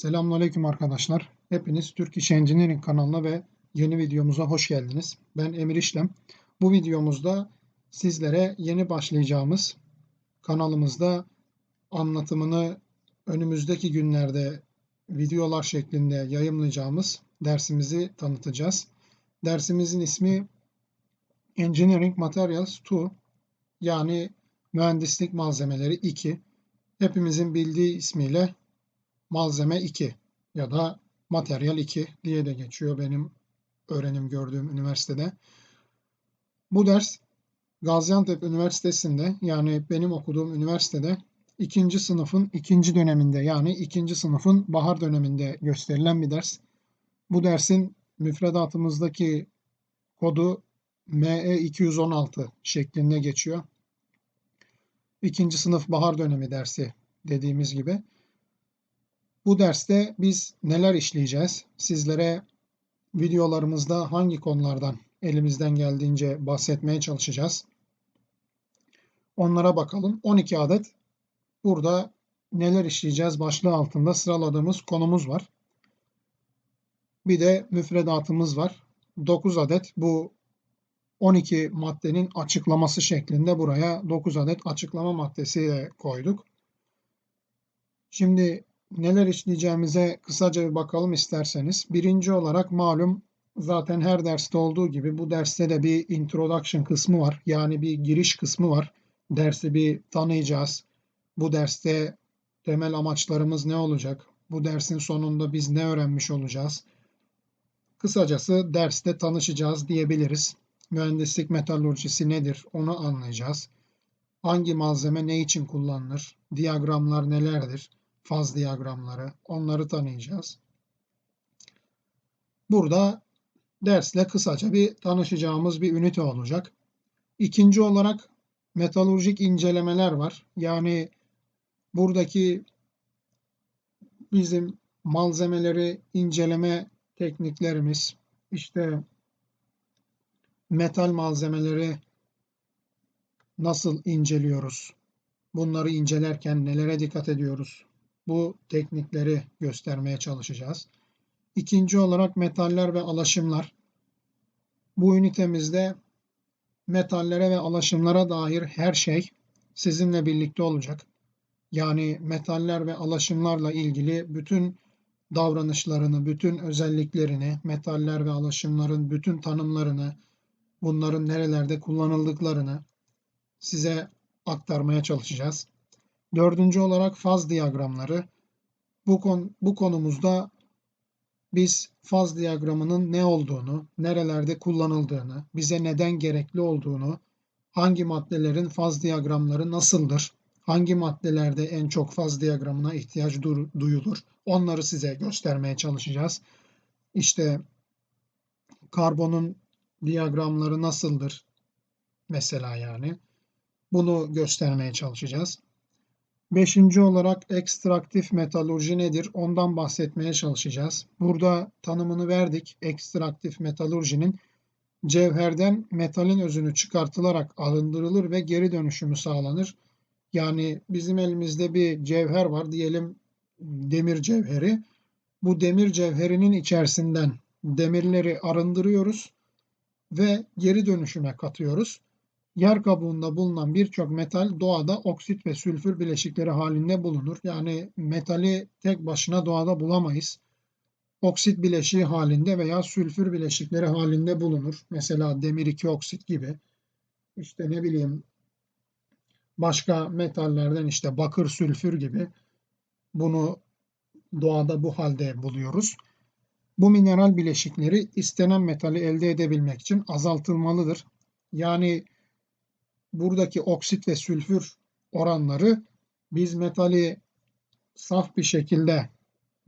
Selamünaleyküm arkadaşlar. Hepiniz Türk İş Engineering kanalına ve yeni videomuza hoş geldiniz. Ben Emir İşlem. Bu videomuzda sizlere yeni başlayacağımız kanalımızda anlatımını önümüzdeki günlerde videolar şeklinde yayımlayacağımız dersimizi tanıtacağız. Dersimizin ismi Engineering Materials 2 yani Mühendislik Malzemeleri 2. Hepimizin bildiği ismiyle malzeme 2 ya da materyal 2 diye de geçiyor benim öğrenim gördüğüm üniversitede. Bu ders Gaziantep Üniversitesi'nde yani benim okuduğum üniversitede ikinci sınıfın ikinci döneminde yani ikinci sınıfın bahar döneminde gösterilen bir ders. Bu dersin müfredatımızdaki kodu ME216 şeklinde geçiyor. İkinci sınıf bahar dönemi dersi dediğimiz gibi. Bu derste biz neler işleyeceğiz? Sizlere videolarımızda hangi konulardan elimizden geldiğince bahsetmeye çalışacağız. Onlara bakalım. 12 adet burada neler işleyeceğiz başlığı altında sıraladığımız konumuz var. Bir de müfredatımız var. 9 adet bu 12 maddenin açıklaması şeklinde buraya 9 adet açıklama maddesi de koyduk. Şimdi neler işleyeceğimize kısaca bir bakalım isterseniz. Birinci olarak malum zaten her derste olduğu gibi bu derste de bir introduction kısmı var. Yani bir giriş kısmı var. Dersi bir tanıyacağız. Bu derste temel amaçlarımız ne olacak? Bu dersin sonunda biz ne öğrenmiş olacağız? Kısacası derste tanışacağız diyebiliriz. Mühendislik metalurjisi nedir onu anlayacağız. Hangi malzeme ne için kullanılır? Diyagramlar nelerdir? Faz diyagramları, onları tanıyacağız. Burada dersle kısaca bir tanışacağımız bir ünite olacak. İkinci olarak metalurjik incelemeler var. Yani buradaki bizim malzemeleri inceleme tekniklerimiz, işte metal malzemeleri nasıl inceliyoruz? Bunları incelerken nelere dikkat ediyoruz? Bu teknikleri göstermeye çalışacağız. İkinci olarak metaller ve alaşımlar. Bu ünitemizde metallere ve alaşımlara dair her şey sizinle birlikte olacak. Yani metaller ve alaşımlarla ilgili bütün davranışlarını, bütün özelliklerini, metaller ve alaşımların bütün tanımlarını, bunların nerelerde kullanıldıklarını size aktarmaya çalışacağız. Dördüncü olarak faz diyagramları. Bu, kon, bu konumuzda biz faz diyagramının ne olduğunu, nerelerde kullanıldığını, bize neden gerekli olduğunu, hangi maddelerin faz diyagramları nasıldır, hangi maddelerde en çok faz diyagramına ihtiyaç duyulur, onları size göstermeye çalışacağız. İşte karbonun diyagramları nasıldır mesela yani. Bunu göstermeye çalışacağız. Beşinci olarak ekstraktif metalurji nedir? Ondan bahsetmeye çalışacağız. Burada tanımını verdik. Ekstraktif metalurjinin cevherden metalin özünü çıkartılarak alındırılır ve geri dönüşümü sağlanır. Yani bizim elimizde bir cevher var diyelim demir cevheri. Bu demir cevherinin içerisinden demirleri arındırıyoruz ve geri dönüşüme katıyoruz. Yer kabuğunda bulunan birçok metal doğada oksit ve sülfür bileşikleri halinde bulunur. Yani metali tek başına doğada bulamayız. Oksit bileşiği halinde veya sülfür bileşikleri halinde bulunur. Mesela demir 2 oksit gibi. İşte ne bileyim başka metallerden işte bakır sülfür gibi bunu doğada bu halde buluyoruz. Bu mineral bileşikleri istenen metali elde edebilmek için azaltılmalıdır. Yani buradaki oksit ve sülfür oranları biz metali saf bir şekilde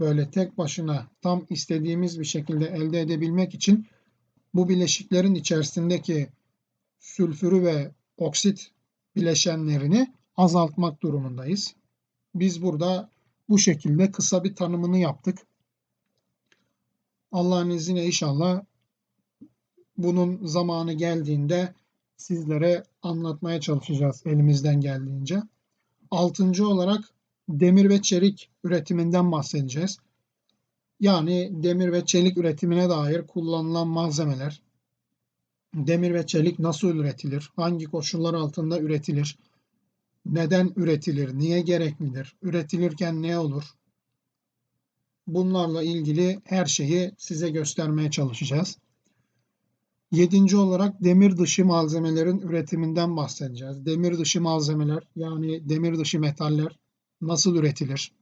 böyle tek başına tam istediğimiz bir şekilde elde edebilmek için bu bileşiklerin içerisindeki sülfürü ve oksit bileşenlerini azaltmak durumundayız. Biz burada bu şekilde kısa bir tanımını yaptık. Allah'ın izniyle inşallah bunun zamanı geldiğinde sizlere anlatmaya çalışacağız elimizden geldiğince. Altıncı olarak demir ve çelik üretiminden bahsedeceğiz. Yani demir ve çelik üretimine dair kullanılan malzemeler, demir ve çelik nasıl üretilir, hangi koşullar altında üretilir, neden üretilir, niye gereklidir, üretilirken ne olur? Bunlarla ilgili her şeyi size göstermeye çalışacağız. Yedinci olarak demir dışı malzemelerin üretiminden bahsedeceğiz. Demir dışı malzemeler yani demir dışı metaller nasıl üretilir?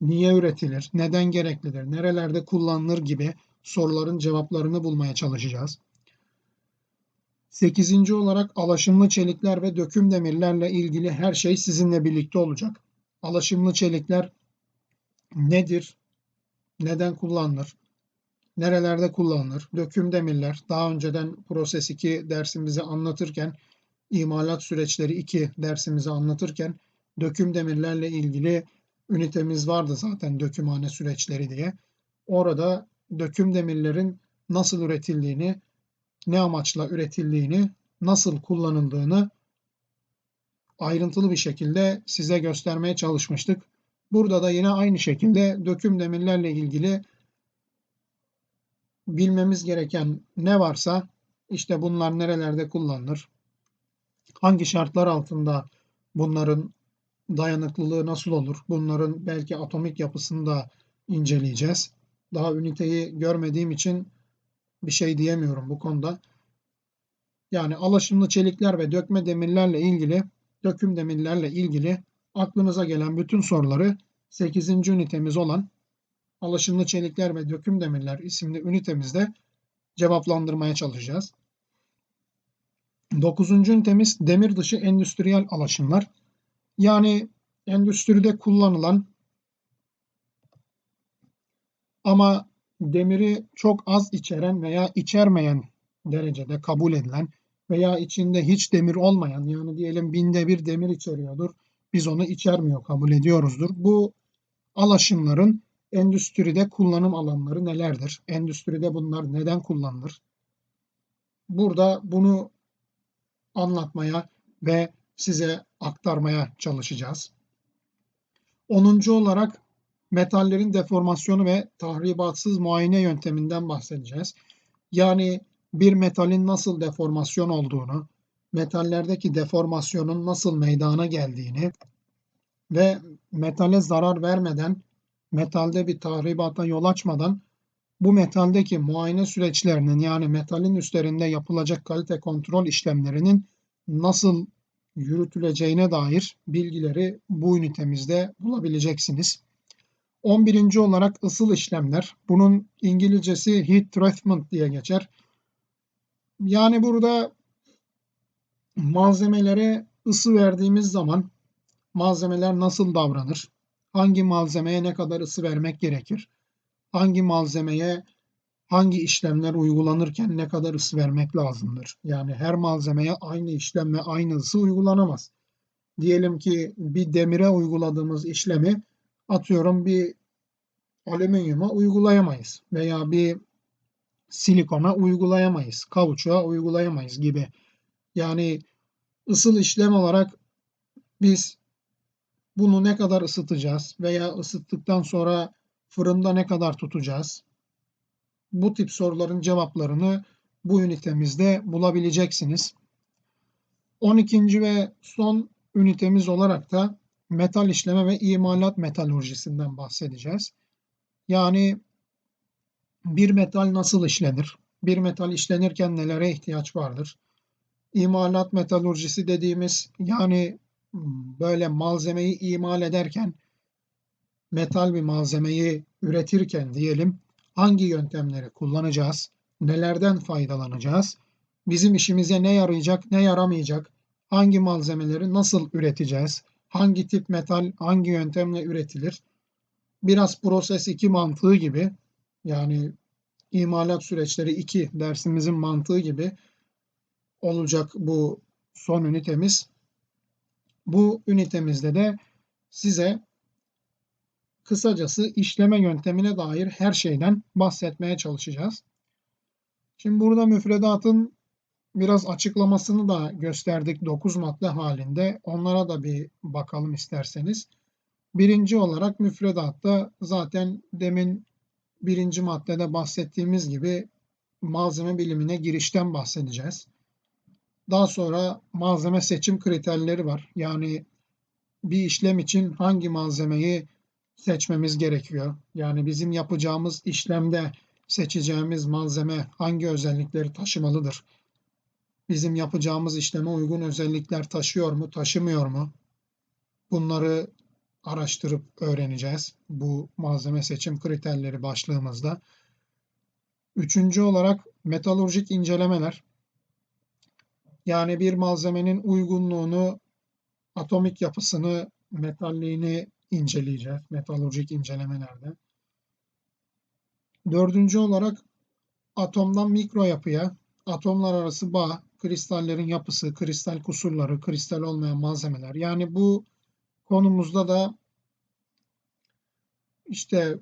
Niye üretilir? Neden gereklidir? Nerelerde kullanılır gibi soruların cevaplarını bulmaya çalışacağız. Sekizinci olarak alaşımlı çelikler ve döküm demirlerle ilgili her şey sizinle birlikte olacak. Alaşımlı çelikler nedir? Neden kullanılır? Nerelerde kullanılır? Döküm demirler. Daha önceden proses 2 dersimizi anlatırken, imalat süreçleri 2 dersimizi anlatırken döküm demirlerle ilgili ünitemiz vardı zaten dökümhane süreçleri diye. Orada döküm demirlerin nasıl üretildiğini, ne amaçla üretildiğini, nasıl kullanıldığını ayrıntılı bir şekilde size göstermeye çalışmıştık. Burada da yine aynı şekilde döküm demirlerle ilgili bilmemiz gereken ne varsa işte bunlar nerelerde kullanılır? Hangi şartlar altında bunların dayanıklılığı nasıl olur? Bunların belki atomik yapısını da inceleyeceğiz. Daha üniteyi görmediğim için bir şey diyemiyorum bu konuda. Yani alaşımlı çelikler ve dökme demirlerle ilgili, döküm demirlerle ilgili aklınıza gelen bütün soruları 8. ünitemiz olan alaşımlı çelikler ve döküm demirler isimli ünitemizde cevaplandırmaya çalışacağız. 9. ünitemiz demir dışı endüstriyel alaşımlar. Yani endüstride kullanılan ama demiri çok az içeren veya içermeyen derecede kabul edilen veya içinde hiç demir olmayan yani diyelim binde bir demir içeriyordur. Biz onu içermiyor kabul ediyoruzdur. Bu alaşımların endüstride kullanım alanları nelerdir? Endüstride bunlar neden kullanılır? Burada bunu anlatmaya ve size aktarmaya çalışacağız. Onuncu olarak metallerin deformasyonu ve tahribatsız muayene yönteminden bahsedeceğiz. Yani bir metalin nasıl deformasyon olduğunu, metallerdeki deformasyonun nasıl meydana geldiğini ve metale zarar vermeden, metalde bir tahribata yol açmadan bu metaldeki muayene süreçlerinin yani metalin üstlerinde yapılacak kalite kontrol işlemlerinin nasıl yürütüleceğine dair bilgileri bu ünitemizde bulabileceksiniz. 11. olarak ısıl işlemler. Bunun İngilizcesi heat treatment diye geçer. Yani burada malzemelere ısı verdiğimiz zaman malzemeler nasıl davranır? Hangi malzemeye ne kadar ısı vermek gerekir? Hangi malzemeye hangi işlemler uygulanırken ne kadar ısı vermek lazımdır? Yani her malzemeye aynı işlem ve aynı ısı uygulanamaz. Diyelim ki bir demire uyguladığımız işlemi atıyorum bir alüminyuma uygulayamayız veya bir silikona uygulayamayız, kauçuğa uygulayamayız gibi. Yani ısıl işlem olarak biz bunu ne kadar ısıtacağız veya ısıttıktan sonra fırında ne kadar tutacağız? Bu tip soruların cevaplarını bu ünitemizde bulabileceksiniz. 12. ve son ünitemiz olarak da metal işleme ve imalat metalurjisinden bahsedeceğiz. Yani bir metal nasıl işlenir? Bir metal işlenirken nelere ihtiyaç vardır? İmalat metalurjisi dediğimiz yani böyle malzemeyi imal ederken metal bir malzemeyi üretirken diyelim hangi yöntemleri kullanacağız? Nelerden faydalanacağız? Bizim işimize ne yarayacak, ne yaramayacak? Hangi malzemeleri nasıl üreteceğiz? Hangi tip metal hangi yöntemle üretilir? Biraz proses 2 mantığı gibi yani imalat süreçleri 2 dersimizin mantığı gibi olacak bu son ünitemiz. Bu ünitemizde de size kısacası işleme yöntemine dair her şeyden bahsetmeye çalışacağız. Şimdi burada müfredatın biraz açıklamasını da gösterdik 9 madde halinde. Onlara da bir bakalım isterseniz. Birinci olarak müfredatta zaten demin birinci maddede bahsettiğimiz gibi malzeme bilimine girişten bahsedeceğiz. Daha sonra malzeme seçim kriterleri var. Yani bir işlem için hangi malzemeyi seçmemiz gerekiyor? Yani bizim yapacağımız işlemde seçeceğimiz malzeme hangi özellikleri taşımalıdır? Bizim yapacağımız işleme uygun özellikler taşıyor mu, taşımıyor mu? Bunları araştırıp öğreneceğiz bu malzeme seçim kriterleri başlığımızda. Üçüncü olarak metalurjik incelemeler. Yani bir malzemenin uygunluğunu, atomik yapısını, metalliğini inceleyeceğiz metalurjik incelemelerde. Dördüncü olarak atomdan mikro yapıya, atomlar arası bağ, kristallerin yapısı, kristal kusurları, kristal olmayan malzemeler. Yani bu konumuzda da işte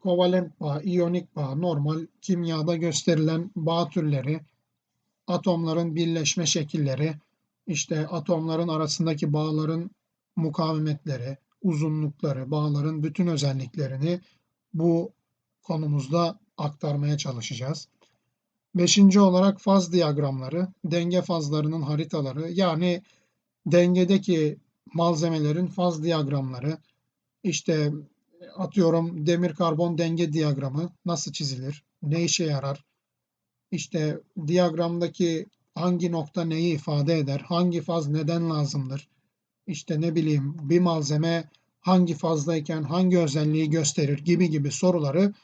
kovalent bağ, iyonik bağ, normal kimyada gösterilen bağ türleri, atomların birleşme şekilleri, işte atomların arasındaki bağların mukavemetleri, uzunlukları, bağların bütün özelliklerini bu konumuzda aktarmaya çalışacağız. Beşinci olarak faz diyagramları, denge fazlarının haritaları yani dengedeki malzemelerin faz diyagramları, işte atıyorum demir karbon denge diyagramı nasıl çizilir, ne işe yarar, işte diyagramdaki hangi nokta neyi ifade eder, hangi faz neden lazımdır, işte ne bileyim bir malzeme hangi fazdayken hangi özelliği gösterir gibi gibi soruları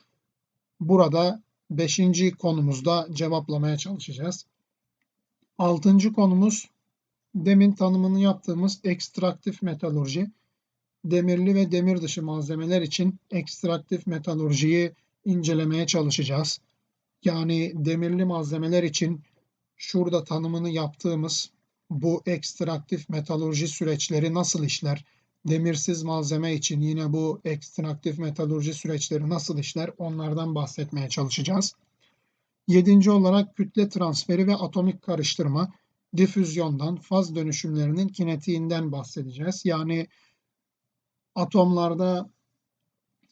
burada beşinci konumuzda cevaplamaya çalışacağız. Altıncı konumuz demin tanımını yaptığımız ekstraktif metalurji. Demirli ve demir dışı malzemeler için ekstraktif metalurjiyi incelemeye çalışacağız. Yani demirli malzemeler için şurada tanımını yaptığımız bu ekstraktif metalurji süreçleri nasıl işler? Demirsiz malzeme için yine bu ekstraktif metalurji süreçleri nasıl işler? Onlardan bahsetmeye çalışacağız. Yedinci olarak kütle transferi ve atomik karıştırma, difüzyondan, faz dönüşümlerinin kinetiğinden bahsedeceğiz. Yani atomlarda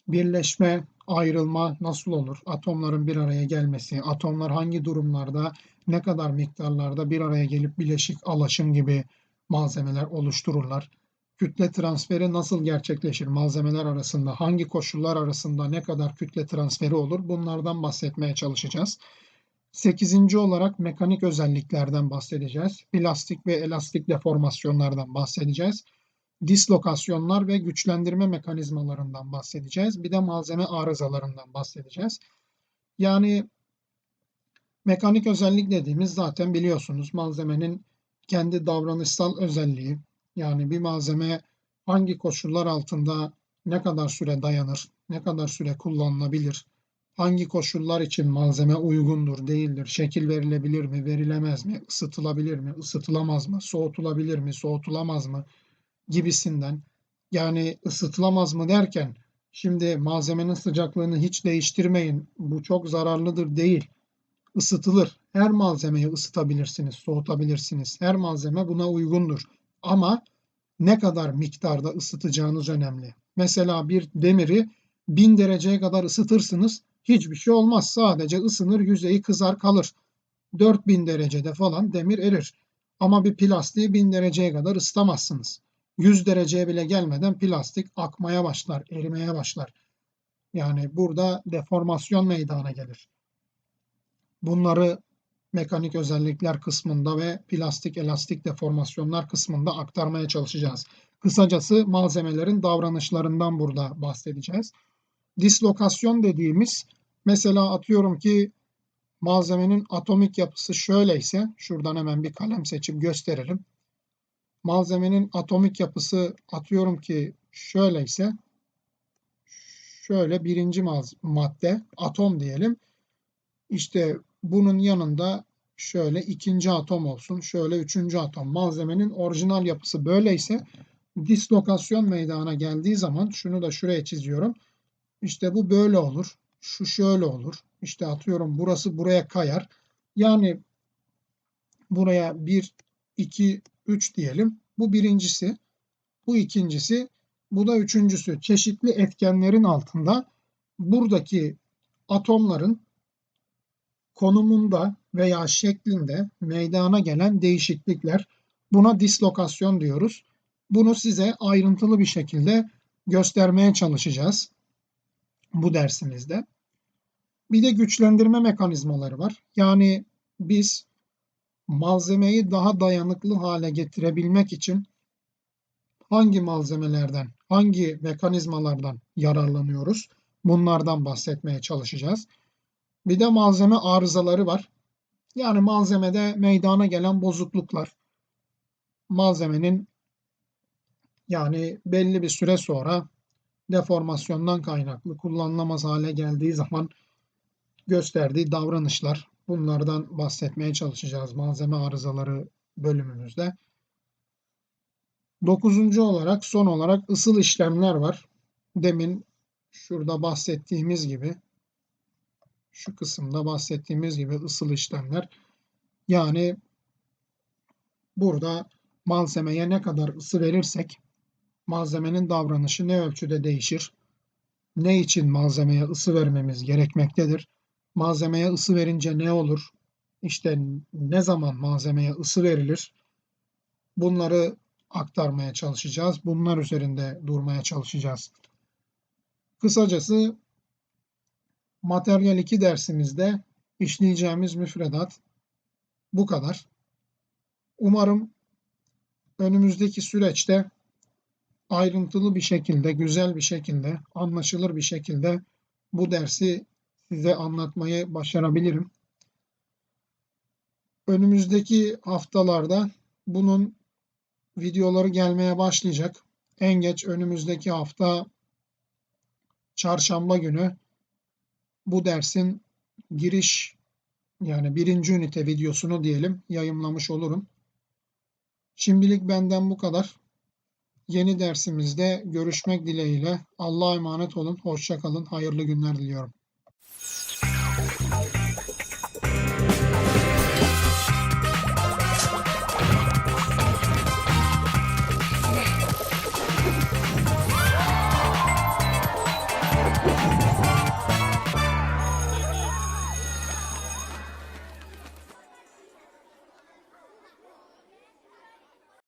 birleşme, ayrılma nasıl olur? Atomların bir araya gelmesi, atomlar hangi durumlarda, ne kadar miktarlarda bir araya gelip bileşik alaşım gibi malzemeler oluştururlar? Kütle transferi nasıl gerçekleşir malzemeler arasında? Hangi koşullar arasında ne kadar kütle transferi olur? Bunlardan bahsetmeye çalışacağız. Sekizinci olarak mekanik özelliklerden bahsedeceğiz. Plastik ve elastik deformasyonlardan bahsedeceğiz dislokasyonlar ve güçlendirme mekanizmalarından bahsedeceğiz. Bir de malzeme arızalarından bahsedeceğiz. Yani mekanik özellik dediğimiz zaten biliyorsunuz malzemenin kendi davranışsal özelliği. Yani bir malzeme hangi koşullar altında ne kadar süre dayanır, ne kadar süre kullanılabilir, hangi koşullar için malzeme uygundur, değildir, şekil verilebilir mi, verilemez mi, ısıtılabilir mi, ısıtılamaz mı, soğutulabilir mi, soğutulamaz mı, gibisinden yani ısıtılamaz mı derken şimdi malzemenin sıcaklığını hiç değiştirmeyin bu çok zararlıdır değil ısıtılır. Her malzemeyi ısıtabilirsiniz, soğutabilirsiniz. Her malzeme buna uygundur. Ama ne kadar miktarda ısıtacağınız önemli. Mesela bir demiri 1000 dereceye kadar ısıtırsınız. Hiçbir şey olmaz. Sadece ısınır, yüzeyi kızar kalır. 4000 derecede falan demir erir. Ama bir plastiği 1000 dereceye kadar ısıtamazsınız. 100 dereceye bile gelmeden plastik akmaya başlar, erimeye başlar. Yani burada deformasyon meydana gelir. Bunları mekanik özellikler kısmında ve plastik elastik deformasyonlar kısmında aktarmaya çalışacağız. Kısacası malzemelerin davranışlarından burada bahsedeceğiz. Dislokasyon dediğimiz mesela atıyorum ki malzemenin atomik yapısı şöyleyse şuradan hemen bir kalem seçip gösterelim malzemenin atomik yapısı atıyorum ki şöyleyse şöyle birinci madde atom diyelim. İşte bunun yanında şöyle ikinci atom olsun. Şöyle üçüncü atom. Malzemenin orijinal yapısı böyleyse dislokasyon meydana geldiği zaman şunu da şuraya çiziyorum. İşte bu böyle olur. Şu şöyle olur. İşte atıyorum burası buraya kayar. Yani buraya 1, 2, 3 diyelim. Bu birincisi. Bu ikincisi. Bu da üçüncüsü. Çeşitli etkenlerin altında buradaki atomların konumunda veya şeklinde meydana gelen değişiklikler. Buna dislokasyon diyoruz. Bunu size ayrıntılı bir şekilde göstermeye çalışacağız bu dersimizde. Bir de güçlendirme mekanizmaları var. Yani biz malzemeyi daha dayanıklı hale getirebilmek için hangi malzemelerden, hangi mekanizmalardan yararlanıyoruz? Bunlardan bahsetmeye çalışacağız. Bir de malzeme arızaları var. Yani malzemede meydana gelen bozukluklar. Malzemenin yani belli bir süre sonra deformasyondan kaynaklı kullanılamaz hale geldiği zaman gösterdiği davranışlar. Bunlardan bahsetmeye çalışacağız malzeme arızaları bölümümüzde. Dokuzuncu olarak son olarak ısıl işlemler var. Demin şurada bahsettiğimiz gibi şu kısımda bahsettiğimiz gibi ısıl işlemler. Yani burada malzemeye ne kadar ısı verirsek malzemenin davranışı ne ölçüde değişir? Ne için malzemeye ısı vermemiz gerekmektedir? Malzemeye ısı verince ne olur? İşte ne zaman malzemeye ısı verilir? Bunları aktarmaya çalışacağız. Bunlar üzerinde durmaya çalışacağız. Kısacası materyal 2 dersimizde işleyeceğimiz müfredat bu kadar. Umarım önümüzdeki süreçte ayrıntılı bir şekilde, güzel bir şekilde, anlaşılır bir şekilde bu dersi size anlatmayı başarabilirim. Önümüzdeki haftalarda bunun videoları gelmeye başlayacak. En geç önümüzdeki hafta çarşamba günü bu dersin giriş yani birinci ünite videosunu diyelim yayımlamış olurum. Şimdilik benden bu kadar. Yeni dersimizde görüşmek dileğiyle. Allah'a emanet olun. Hoşça kalın. Hayırlı günler diliyorum.